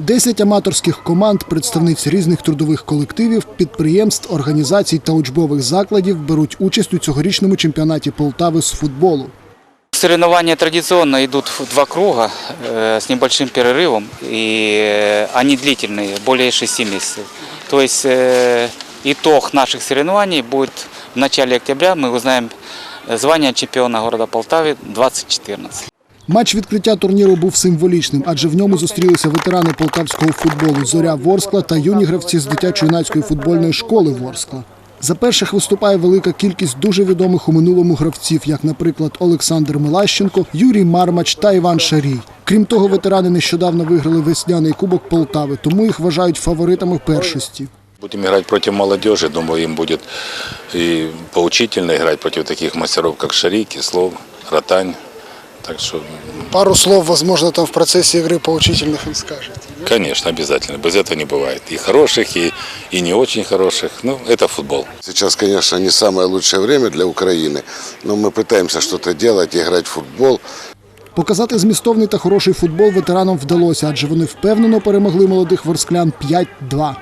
Десять аматорських команд, представниць різних трудових колективів, підприємств, організацій та учбових закладів беруть участь у цьогорічному чемпіонаті Полтави з футболу. Соревнования традиционно идут в два круга э, с небольшим перерывом, и э, они длительные, более 6 месяцев. То есть э, итог наших соревнований будет в начале октября, мы узнаем э, звание чемпиона города Полтавы 2014. Матч відкриття турніру був символічним, адже в ньому зустрілися ветерани полтавського футболу Зоря Ворскла та юні гравці з дитячо-юнацької футбольної школи Ворскла. За перших виступає велика кількість дуже відомих у минулому гравців, як, наприклад, Олександр Милащенко, Юрій Мармач та Іван Шарій. Крім того, ветерани нещодавно виграли весняний кубок Полтави, тому їх вважають фаворитами першості. Будем играть против молодежи, думаю, им будет и поучительно играть против таких мастеров, как Шари, Кислов, Ротань. Так что, Пару слов, возможно, там в процесі гри поучительних він скаже. конечно, обязательно. Без этого не бывает. И хороших, и, и не очень хороших. Ну, это футбол. Сейчас, конечно, не самое лучшее время для Украины, но мы пытаемся что-то делать, играть в футбол. Показати змістовний та хороший футбол ветеранам вдалося, адже вони впевнено перемогли молодих ворсклян 5-2.